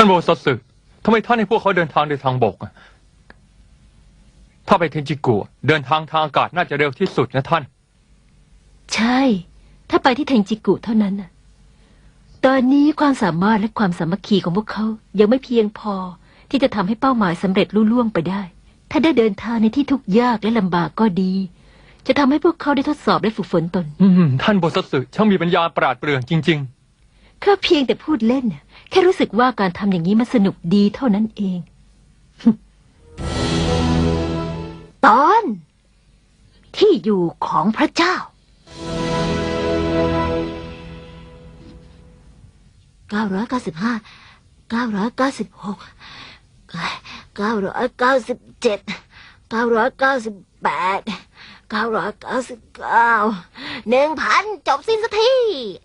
ท่านโมซัตสึทำไมท่านให้พวกเขาเดินทางโดยทางบกอะถ้าไปเทนจิกุเดินทางทางอากาศน่าจะเร็วที่สุดนะท่าน ใช่ ถ้าไปที่เทงจิกุเท่านั้นน่ะ ตอนนี้ความสามารถและความสามัคคีของพวกเขายังไม่เพียงพอที่จะทำให้เป้าหมายสำเร็จลุล่วงไปได้ ถ้าได้เดินทางในที่ทุกข์ยากและลำบากก็ดี จะทำให้พวกเขาได้ทดสอบและฝึกฝนตน อืมท่านโบซัตสึช่างมีปัญญาปราดเปรื่องจริง ก็เพียงแต่พูดเล่นน่ะแค่รู้สึกว่าการทำอย่างนี้มันสนุกดีเท่านั้นเอง ตอน ที่อยู่ของพระเจ้าเก้าร้อย เก้าสิบห้าเก้าร้อยเก้าสิบหกเก้าร้อยเก้าสิบเจ็ดเก้าร้อยเก้าสิบแปดเก้าร้อยเก้าสิบเก้าหนึ่งพันจบสิ้นสักที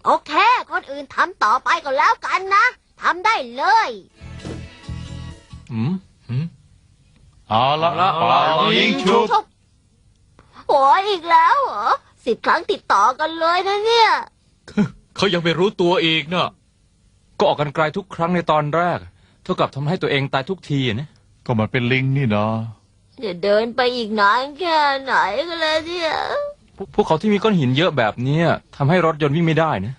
โอเค คนอื่นทำต่อไปก็แล้วกันนะทำได้เลยๆอืมเอาละเอาละเป่ายิงชุบโอ้ยอีกแล้วเหรอสิบครั้งติดต่อกันเลยนะเนี่ย เขายังไม่รู้ตัวอีกเนอะก็ออกกันไกลทุกครั้งในตอนแรก เท่ากับทำให้ตัวเองตายทุกทีอะนะ ก็มันเป็นลิงนี่นะ จะเดินไปอีกนานแค่ไหนกันเลยเนี่ย พวกพวกเขาที่มีก้อนหินเยอะแบบเนี้ยทำให้รถยนต์วิ่งไม่ได้นะ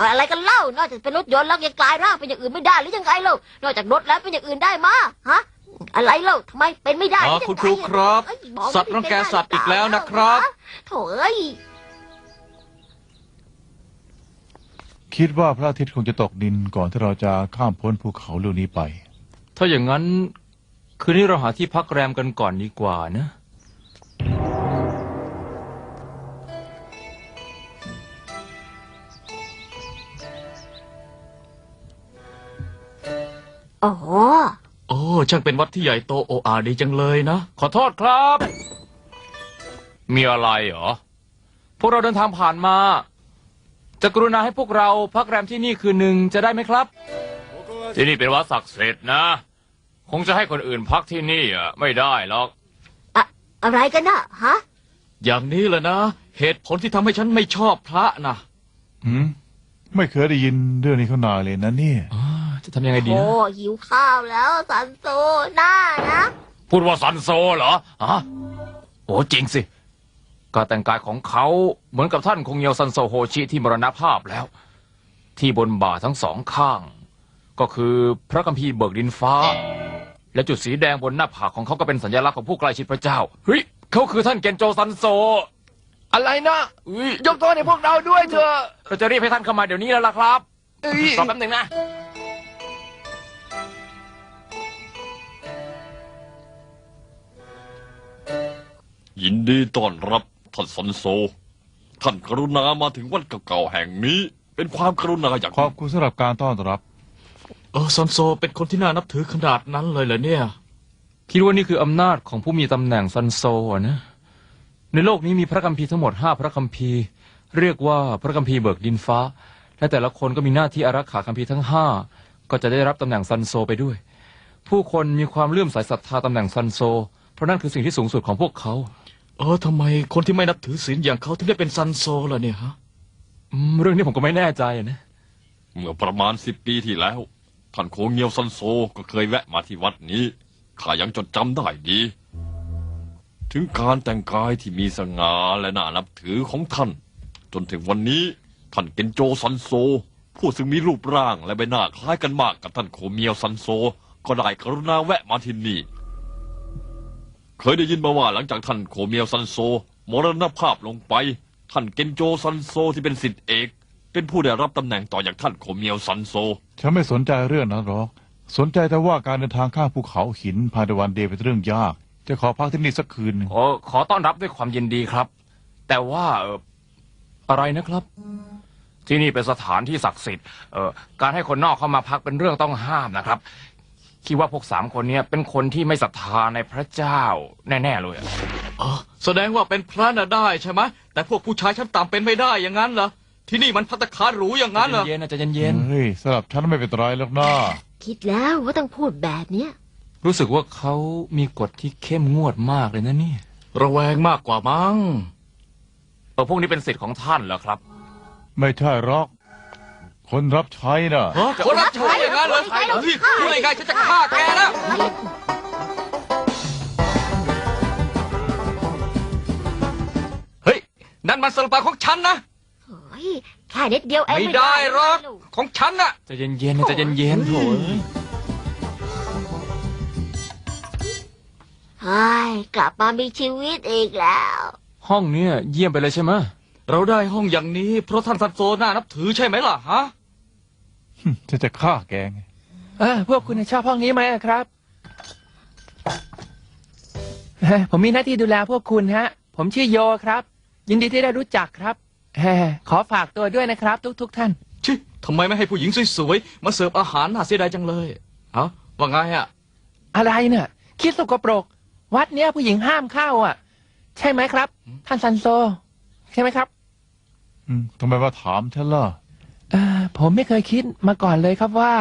อะไรกันเล่า นอกจากเป็นรถยนต์แล้วยังกลายร่างเป็นอย่างอื่นไม่ได้หรือยังไงเล่านอกจากรถแล้วเป็นอย่างอื่นได้มาฮะ อะไรเล่าทำไมเป็นไม่ได้อ๋อหอยังไงคุณครูครับเอ้ยบอกสัตว์รังแกสัตว์อีกแล้วนะครับ โถ่เอ้ย คิดว่าพระอาทิตย์คงจะตกดินก่อนที่เราจะข้ามพ้นภูเขาลูกนี้ไป ถ้าอย่างนั้น คืนนี้เราหาที่พักแรมกันก่อนดีกว่านะอ๋อโอ้ช่างเป็นวัดที่ใหญ่โตโออาดีจังเลยนะ ขอโทษครับ มีอะไรเหรอ พวกเราเดินทางผ่านมา จะกรุณาให้พวกเราพักแรมที่นี่คืนหนึ่งจะได้ไหมครับ ที่นี่เป็นวัดศักดิ์สิทธิ์นะ คงจะให้คนอื่นพักที่นี่อะไม่ได้หรอก อะอะไรกันน่ะฮะ อย่างนี้แหละนะ เหตุผลที่ทำให้ฉันไม่ชอบพระนะหืมไม่เคยได้ยินเรื่องนี้ข้างนานเลยนะเนี่ยจะทำยังไงดีโอ้นะหิวข้าวแล้วสันโซหน้านะพูดว่าซันโซเหรอฮะโอ้จริงสิ การแต่งกายของเขาเหมือนกับท่านคงเยยวซันโซโฮชิที่มรณภาพแล้ว ที่บนบ่าทั้งสองข้าง ก็คือพระคัมภีร์เบิกดินฟ้า และจุดสีแดงบนหน้าผากของเขาก็เป็นสัญลักษณ์ของผู้ใกล้ชิดพระเจ้าเฮ้ยเขาคือท่านเกนโจซันโซ อะไรนะอุ๊ยยกโทษให้พวกเราด้วยเถอะเราจะรีบให้ท่านเข้ามาเดี๋ยวนี้แล้วล่ะครับรอแป๊บหนึ่งนะ ยินดีต้อนรับท่านสันโซ ท่านกรุณามาถึงวัดเก่าๆแห่งนี้ เป็นความกรุณาอย่างขอบคุณสำหรับการต้อนรับ เออซอนโซเป็นคนที่น่านับถือขนาดนั้นเลยเหรอเนี่ย คิดว่านี่คืออำนาจของผู้มีตำแหน่งซันโซอะนะ ในโลกนี้มีพระคัมภีร์ทั้งหมดห้าพระคัมภีร์ เรียกว่าพระคัมภีร์เบิกดินฟ้า และแต่ละคนก็มีหน้าที่อารักขาคัมภีร์ทั้งห้าก็จะได้รับตำแหน่งซันโซไปด้วย ผู้คนมีความเลื่อมใสศรัทธาตำแหน่งซันโซ เพราะนั่นคือสิ่งที่สูงสุดของพวกเขา เออทำไมคนที่ไม่นับถือศีลอย่างเขาถึงได้เป็นซันโซล่ะเนี่ยฮะ อืมเรื่องนี้ผมก็ไม่แน่ใจนะ เมื่อประมาณสิบปีที่แล้ว ท่านโคงเงียวซันโซก็เคยแวะมาที่วัดนี้ข้ายังจดจำได้ดี ถึงการแต่งกายที่มีสง่าและน่านับถือของท่าน จนถึงวันนี้ท่านเกนโจซันโซ ผู้ซึ่งมีรูปร่างและใบหน้าคล้ายกันมากกับท่านโคเมียวซันโซ ก็ได้กรุณาแวะมาที่นี่ เคยได้ยินมาว่าหลังจากท่านโคเมียวซันโซ มรณภาพลงไป ท่านเกนโจซันโซที่เป็นสิทธิเอก เป็นผู้ได้รับตำแหน่งต่อจากท่านโคเมียวซันโซ ฉันไม่สนใจเรื่องนั้นหรอก สนใจแต่ว่าการเดินทางข้ามภูเขาหินภายในวันเดย์เป็นเรื่องยาก จะขอพักที่นี่สักคืนหนึ่ง ขอขอต้อนรับด้วยความยินดีครับ แต่ว่าเอออะไรนะครับ ที่นี่เป็นสถานที่ศักดิ์สิทธิ์เออการให้คนนอกเข้ามาพักเป็นเรื่องต้องห้ามนะครับ คิดว่าพวกสามคนเนี้เป็นคนที่ไม่ศรัทธาในพระเจ้าแน่ ๆ เลยอะอ๋อแสดงว่าเป็นพระน่ะได้ใช่ไหมแต่พวกผู้ชายชั้นต่ำเป็นไม่ได้อย่างนั้นเหรอ ที่นี่มันพัตตาคารหรูอย่างนั้นเหรอ เย็นๆนะใจะเย็นเฮ้ยสำหรับฉันไม่เป็นไรหรอกนะคิดแล้วว่าต้องพูดแบบเนี้ยๆรู้สึกว่าเขามีกฎที่เข้มงวดมากเลยนะเนี่ย ระแวงมากกว่ามั้งเออพวกนี้เป็นสิทธิ์ของท่านเหรอครับ ไม่ใช่หรอก คนรับใช้น่ะฮะคนรับใช้อย่างนั้นเหรอพี่พูดอะไรกันฉันจะฆ่าแกนะเฮ้ย นั่นมันสลปาของฉันนะโอ้ยแค่นิดเดียวเองไม่ได้หรอกของฉันน่ะใจะเย็นๆนะใจะเย็นๆโถ่เอ้ยเฮ้ยกลับมามีชีวิตอีกแล้ว ห้องเนี้ยเยี่ยมไปเลยใช่ไหมเราได้ห้องอย่างนี้ เพราะท่านซันโซน่านับถือใช่ไหมล่ะฮะ ฉันจะฆ่าแกไงเออพวกคุณชอบห้องนี้ไหมอะครับเฮ้ยผมมีหน้าที่ดูแลพวกคุณฮะ ผมชื่อโยครับ ยินดีที่ได้รู้จักครับ เฮ้ยขอฝากตัวด้วยนะครับทุกๆท่าน ชิทำไมไม่ให้ผู้หญิงสวยๆ มาเสิร์ฟอาหารน่าเสียดายจังเลยฮะว่าไงอะอะไรเนี่ย คิดสกปรก วัดเนี้ยผู้หญิงห้ามเข้าอะ ใช่ไหมครับ ท่านซันโซ ใช่ไหมครับ อืมทำไมมาถามฉันล่ะ เออผมไม่เคยคิดมาก่อนเลยครับว่า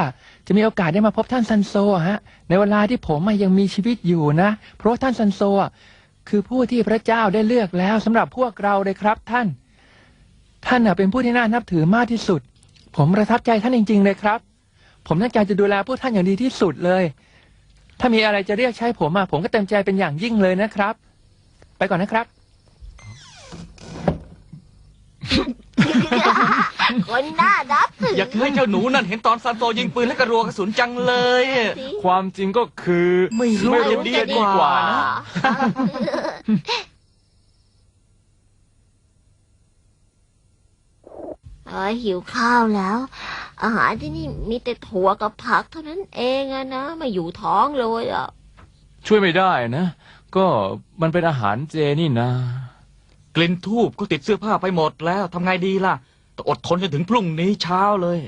จะมีโอกาสได้มาพบท่านซันโซอะฮะ ในเวลาที่ผมอะยังมีชีวิตอยู่นะ เพราะว่าท่านซันโซอะคือผู้ที่พระเจ้าได้เลือกแล้วสำหรับพวกเราเลยครับท่าน ท่านอะเป็นผู้ที่น่านับถือมากที่สุด ผมประทับใจท่านจริง ๆ เลยครับ ผมตั้งใจจะดูแลพวกท่านอย่างดีที่สุดเลย ถ้ามีอะไรจะเรียกใช้ผมอะผมก็เต็มใจเป็นอย่างยิ่งเลยนะครับ ไปก่อนนะครับ คนหน้านับถืออยากให้เจ้าหนูนั่นเห็นตอนซันโซยิงปืนและกระรัวกระสุนจังเลยสิความจริงก็คือไม่รู้ไม่จะรู้ดีจะดีกกว่าว่า นะ นะ เอ้ ยหิวข้าวแล้ว อาหารที่นี่มีแต่ถั่วกับผักเท่านั้นเองอะนะไม่อยู่ท้องเลยอะช่วยไม่ได้นะ ก็มันเป็นอาหารเจนี่นะ กลิ่นทูบก็ติดเสื้อผ้าไปหมดแล้วทำไงดีล่ะต้องอดทนจนถึงพรุ่งนี้เช้าเลย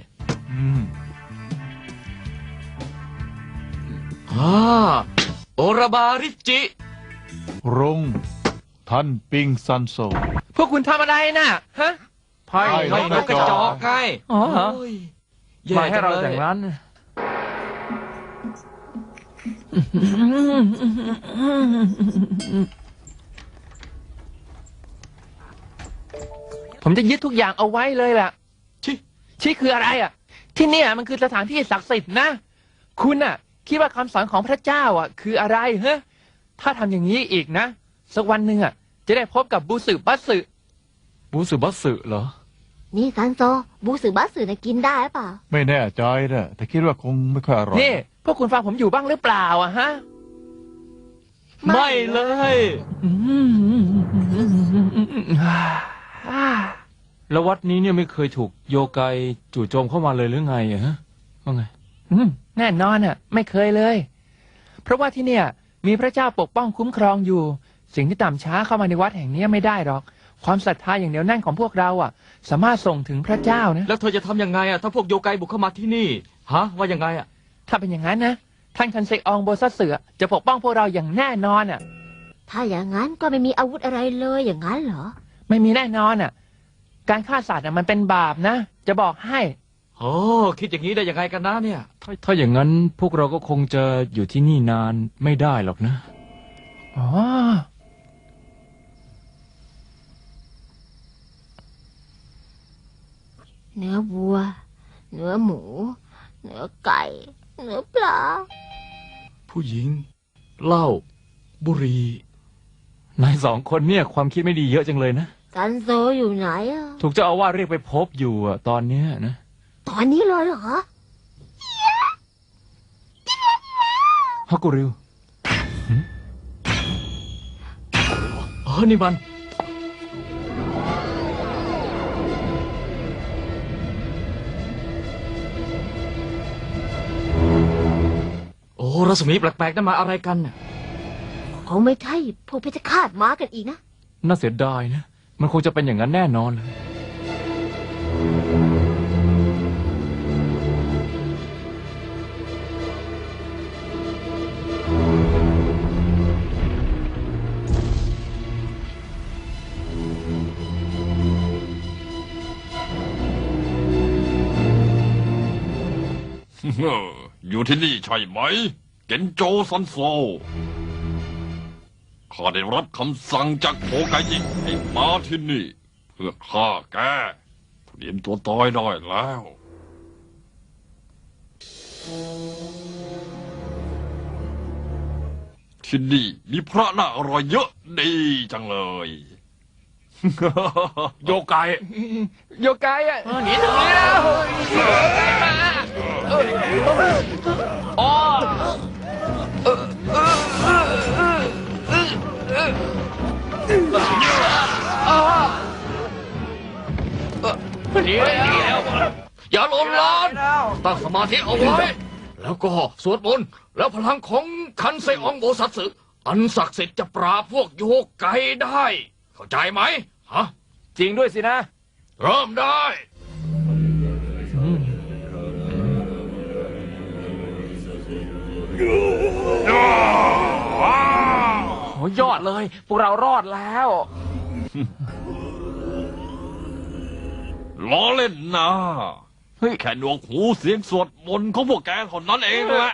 อืมอ่าโอราบาริจิ รง ท่านปิงซันโซ พวกคุณทำอะไรน่ะ ฮะ ไพ่ไพ่นกกระจอกไงอ๋อเหรอโยมาให้เราแอย่างนั้นผมจะยึดทุกอย่างเอาไว้เลยล่ะ ชิชี้คืออะไรอะ ที่เนี่ยมันคือสถานที่ศักดิ์สิทธิ์นะ คุณอะ คิดว่าคำสอนของพระเจ้าอะ คืออะไรเฮ้ถ้าทำอย่างนี้อีกนะ สักวันหนึ่งอะ จะได้พบกับบูสึบัสสึ บูสึบัสสึเหรอ นี่ซันโซ บูสึบัสสึนะกินได้หรือเปล่า ไม่แน่ใจนะแต่คิดว่าคงไม่ค่อยอร่อย นี่ พวกคุณฟังผมอยู่บ้างหรือเปล่าอะฮะ ไม่เลยอืมอ่าแล้ววัดนี้เนี่ยไม่เคยถูกโยไกจู่โจมเข้ามาเลยหรือไงอะฮะว่าไง อืมแน่นอนอะ ไม่เคยเลย เพราะว่าที่เนี่ย มีพระเจ้าปกป้องคุ้มครองอยู่ สิ่งที่ต่ำช้าเข้ามาในวัดแห่งนี้ไม่ได้หรอก ความศรัทธาอย่างเหนียวแน่นของพวกเราอะ สามารถส่งถึงพระเจ้านะ แล้วเธอจะทำยังไงอะถ้าพวกโยไกบุกเข้ามาที่นี่ฮะว่ายังไงอะ ถ้าเป็นอย่างนั้นนะ ท่านคันเซอองโบซัสเสือจะปกป้องพวกเราอย่างแน่นอนอะ ถ้าอย่างนั้นก็ไม่มีอาวุธอะไรเลยอย่างนั้นเหรอ ไม่มีแน่นอนอะ การฆ่าสัตว์อะมันเป็นบาปนะ จะบอกให้ โอ้คิดอย่างนี้ได้ยังไงกันนะเนี่ย ถ้าถ้าอย่างนั้นพวกเราก็คงจะอยู่ที่นี่นานไม่ได้หรอกนะ อ๋อ เนื้อวัว เนื้อหมู เนื้อไก่ เนื้อปลา ผู้หญิง เหล้าบุหรี่นายสองคนเนี่ยความคิดไม่ดีเยอะจังเลยนะสซันโซอยู่ไหนอะถูกเจ้าอาวาสเรียกไปพบอยู่อะตอนเนี้ยนะ ตอนนี้เลยเหรอฮักกุริว เออนี่มัน รัศมีแปลกๆนั่นมาอะไรกันน่ะคงไม่ใช่พวกเพชฌฆาตมากันอีกนะ น่าเสียดายนะ มันคงจะเป็นอย่างนั้นแน่นอนเลย เอออยู่ที่นี่ใช่ไหม เกนโจซันโซข้าได้รับคำสั่งจากโอกายิให้มาที่นี่ เพื่อฆ่าแกเตรียมตัวตายได้แล้ว ที่นี่มีพระน่าอร่อยเยอะดีจังเลย โยไกโยกายอะหนีถึงแล้วห นีแล้วอย่าหลนลานตั้งสมาธิเอาไว้ แล้วก็สวดมนต์แล้วพลังของคันไซอองโบสัตสึอันศักดิ์สิทธิ์จะปราบพวกโยกไกได้ เข้าใจไหมฮะจริงด้วยสินะ เริ่มได้โอ้ ยอดเลย พวกเรารอดแล้ว ล้อเล่นนะเฮ้ย แค่หนวกหูเสียงสวดมนต์ของพวกแกเท่านั้นเองแหละ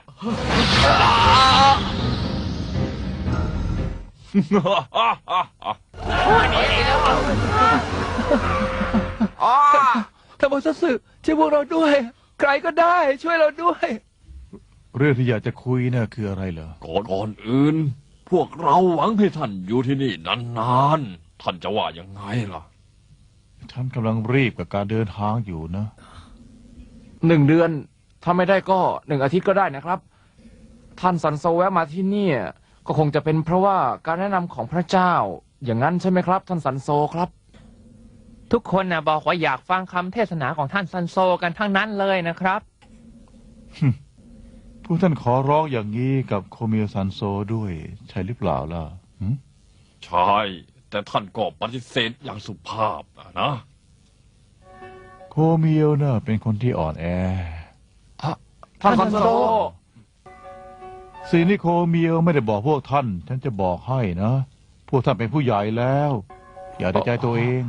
ท่านบอสัตสึช่วยพวกเราด้วย ใครก็ได้ช่วยเราด้วย เรื่องที่อยากจะคุยน่ะคืออะไรเหรอ ก่อนก่อนอื่นพ วกเราหวังให้ท่านอยู่ที่นี่นานๆ ท่านจะว่ายังไงล่ะ ฉันกำลังรีบกับการเดินทางอยู่นะ หนึ่งเดือน ถ้าไม่ได้ก็หนึ่งอาทิตย์ก็ได้นะครับ ท่านสันโซแวะมาที่นี่ก็คงจะเป็นเพราะว่าการแนะนำของพระเจ้า อย่างนั้นใช่ไหมครับ ท่านสันโซครับ ทุกคนนะบอกว่าอยากฟังคำเทศนาของท่านซันโซกันทั้งนั้นเลยนะครับ ผู้ท่านขอร้องอย่างนี้กับโคเมียซันโซด้วย ใช่หรือเปล่าล่ะหึใช่ แต่ท่านก็ปฏิเสธอย่างสุภาพอะนะโคเมียวน่ะเป็นคนที่อ่อนแอ ท่านสันโซ สิ่งที่โคเมียวไม่ได้บอกพวกท่าน ฉันจะบอกให้นะ พวกท่านเป็นผู้ใหญ่แล้ว อย่าได้ใจตัวเอง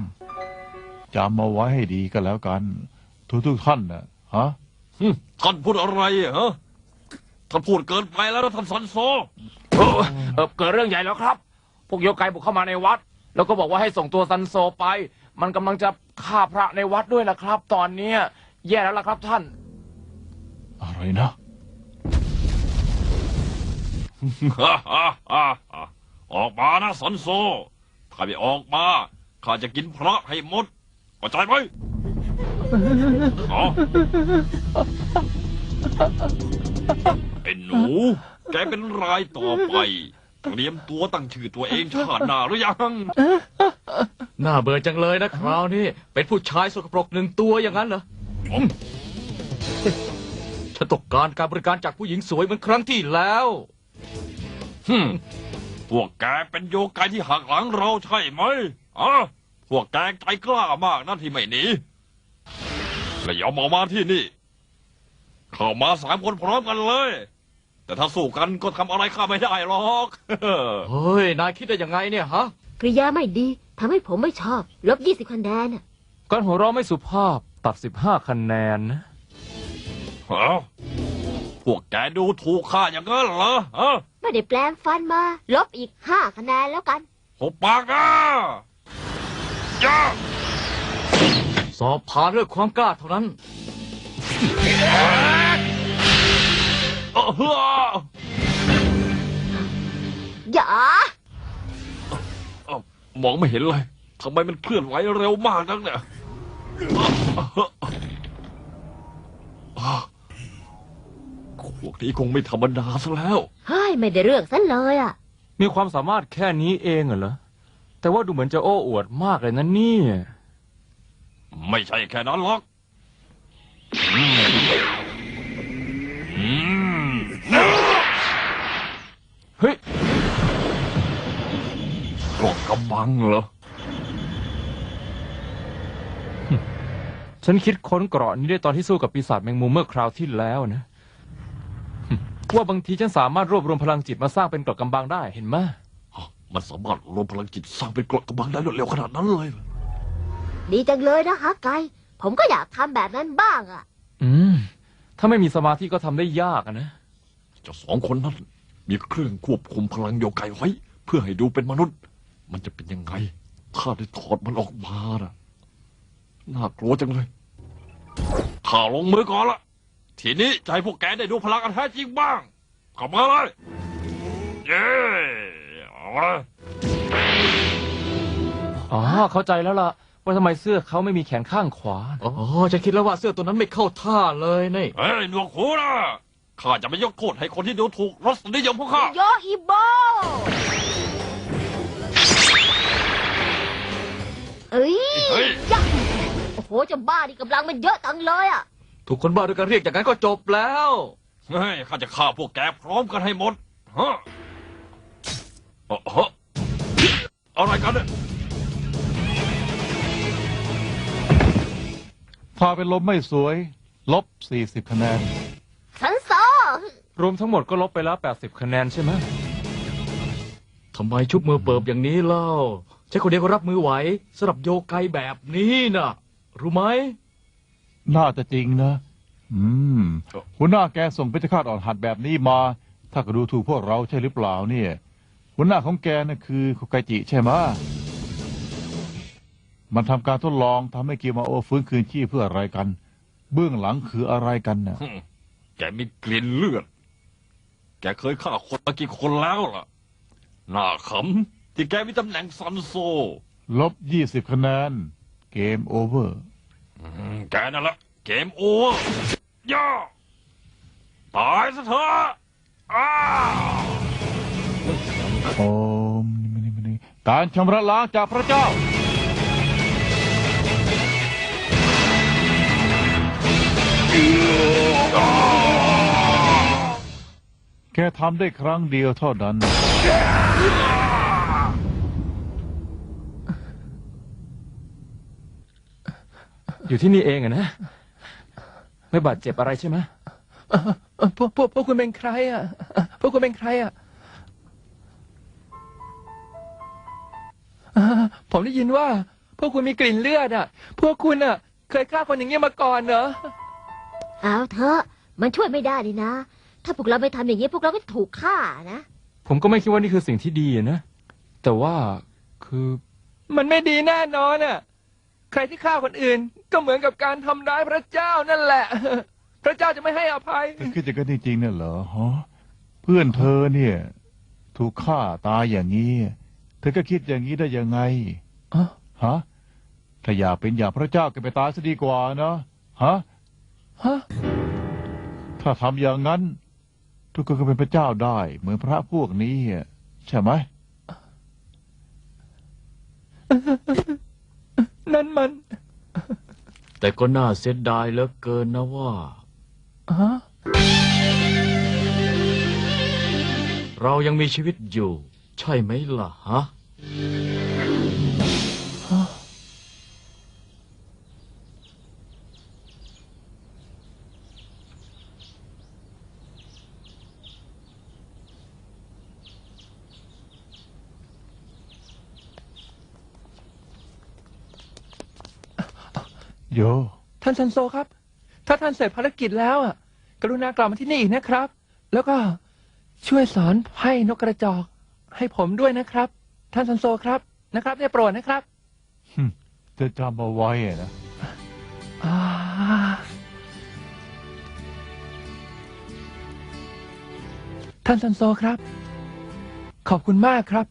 จำมาไว้ให้ดีก็แล้วกัน ทุกทุกๆท่านนะฮะ หึท่านพูดอะไรอะฮะ ท่านพูดเกินไปแล้วนะท่านสันโซ เออเออเกิดเรื่องใหญ่แล้วครับ พวกโยไกบุกเข้ามาในวัด แล้วก็บอกว่าให้ส่งตัวซันโซไป มันกำลังจะฆ่าพระในวัดด้วยล่ะครับ ตอนเนี้ยแย่แล้วล่ะครับท่าน อะไรนะ ออกมานะสันโซ ถ้าไม่ออกมาข้าจะกินพระให้หมดเข้าใจไหมอ๋อ ไอ้หนู แกเป็นรายต่อไปเตรียมตัวตั้งชื่อตัวเองชาติหน้าหรือยังน่าเบื่อจังเลยนะคราวนี้เป็นผู้ชายสกปรกหนึ่งตัวอย่างนั้นเหรออืมฉันต้องการการบริการจากผู้หญิงสวยเหมือนครั้งที่แล้วฮึมพวกแกเป็นโยกายที่หักหลังเราใช่ไหมอะพวกแกใจกล้ามากนะที่ไม่หนีและยอมออกมาที่นี่ เข้ามาสามคนพร้อมกันเลย แต่ถ้าสู้กันก็ทำอะไรข้าไม่ได้หรอก เฮ้ย นายคิดได้ยังไงเนี่ยฮะ กริยาไม่ดีทำให้ผมไม่ชอบ ลบยี่สิบคะแนนน่ะการหัวเราะไม่สุภาพตัดสิบห้าคะแนนนะฮะพวกแกดูถูกข้าอย่างนั้นเหรอฮะไม่ได้แปลงฟันมา ลบอีกห้าคะแนนแล้วกัน หุบปากนะอย่าสอบผ่านเรื่องความกล้าเท่านั้น เอ อเฮ้ออย่าเอ้ามองไม่เห็นเลยทำไมมันเคลื่อนไหวเร็วมากนักเนี่ยพวกนี้คงไม่ธรรมดาซะแล้ว เฮ้ย ไม่ได้เรื่องซะเลยอะ มีความสามารถแค่นี้เองเหรอ แต่ว่าดูเหมือนจะโอ้อวดมากเลยนะนี่ ไม่ใช่แค่นั้นหรอกอืมอืม เฮ้ยกรอกกำบังเหรอ ฉันคิดค้นเกราะนี้ได้ตอนที่สู้กับปีศาจแมงมุมเมื่อคราวที่แล้วนะ ว่าบางทีฉันสามารถรวบรวมพลังจิตมาสร้างเป็นเกราะกำบังได้เห็นไหมมันสามารถรวมพลังจิตสร้างเป็นกรดกำบังได้รวดเร็วขนาดนั้นเลยดีจังเลยนะฮะไกผมก็อยากทำแบบนั้นบ้างอะ อืม ถ้าไม่มีสมาธิก็ทำได้ยากนะเจ้าสองคนนั้น มีเครื่องควบคุมพลังโยไกไว้ เพื่อให้ดูเป็นมนุษย์ มันจะเป็นยังไง ถ้าได้ถอดมันออกมาน่ะน่ากลัวจังเลยข้าลงมือก่อนละทีนี้จะให้พวกแกได้ดูพลังอันแท้จริงบ้างเข้ามาเลยเย้เอาละอ๋อเข้าใจแล้วล่ะ ว่าทำไมเสื้อเขาไม่มีแขนข้างขวา อ๋อฉันคิดแล้วว่าเสื้อตัวนั้นไม่เข้าท่าเลยนี่เฮ้ยหนวกหูนะ ข้าจะไม่ยกโทษให้คนที่ดูถูกรสนิยมพวกข้า โยอิโบเอ้ยเฮ้ยยะโอ้โหเจะบ้านี่กำลังมันเยอะตังเลยอะทุกคนบ้าด้วยกันเรียกอย่างนั้นก็จบแล้ว เฮ้ยข้าจะฆ่าพวกแกพร้อมกันให้หมดฮะเอ่อฮะอะไรกันเนี่ยพาเป็นลมไม่สวย ลบ 40 คะแนนสันโซ รวมทั้งหมดก็ลบไปแล้ว 80 คะแนนใช่ไหมทำไมชุบมือเปิบอย่างนี้เล่าใช้คนเดียวก็รับมือไหวสำหรับโยไกแบบนี้น่ะ รู้ไหม น่าจะจริงนะ อืม หัวหน้าแกส่งเพชฌฆาตอ่อนหัดแบบนี้มา ถ้าก็ดูถูกพวกเราใช่หรือเปล่าเนี่ย หัวหน้าของแกน่ะคือคุไกจิใช่ไหมะมันทำการทดลองทำให้เกียวมาโอฟื้นคืนชีพเพื่ออะไรกัน เบื้องหลังคืออะไรกันน่ะหึแกมีกลิ่นเลือด แกเคยฆ่าคนมากี่คนแล้วล่ะ น่าขำที่แกมีตำแหน่งซันโซ ลบ20คะแนน เกมโอเวอร์ อืมแกนั่นละเกมโอเวอร์ย่าตายซะเถอะอ้าโอมนี่นี่นี่การชำระล้างจากพระเจ้า แค่ทำได้ครั้งเดียวเท่านั้น อยู่ที่นี่เองอะนะ ไม่บาดเจ็บอะไรใช่ไหมเอ่อเอ่อพวกพวกพวกคุณเป็นใครอะเอ่อพวกคุณเป็นใครอะเอ่อผมได้ยินว่า พวกคุณมีกลิ่นเลือดอะ พวกคุณอะ เคยฆ่าคนอย่างนี้ยมาก่อนเหรอ เอาเถอะ มันช่วยไม่ได้นี่นะ ถ้าพวกเราไม่ทำอย่างนี้พวกเราก็ถูกฆ่านะ ผมก็ไม่คิดว่านี่คือสิ่งที่ดีอะนะ แต่ว่าคือมันไม่ดีแน่นอนอะ ใครที่ฆ่าคนอื่น ก็เหมือนกับการทำร้ายพระเจ้านั่นแหละ พระเจ้าจะไม่ให้อภัย เธอคิดอย่างนั้นจริงๆเนี่ยเหรอฮะเพื่อนเธอเนี่ย ถูกฆ่าตายอย่างนี้ เธอก็คิดอย่างนี้ได้ยังไงอ๋อ ฮะถ้าอยากเป็นอย่างพระเจ้าก็ไปตายซะดีกว่านะฮะ ฮะ ถ้าทำอย่างนั้น ทุกคนก็เป็นพระเจ้าได้ เหมือนพระพวกนี้อะใช่ไหม นั่นมันแต่ก็น่าเสียดายเหลือเกินนะว่า ฮะเรายังมีชีวิตอยู่ ใช่ไหมล่ะฮะ โย ท่านซันโซครับ ถ้าท่านเสร็จภารกิจแล้วอะ กรุณากลับมาที่นี่อีกนะครับ แล้วก็ช่วยสอนไพ่นกกระจอก ให้ผมด้วยนะครับ ท่านซันโซครับนะครับได้โปรดนะครับจะจำเอาไว้อะนะ อ่าท่านซันโซครับ ขอบคุณมากครับ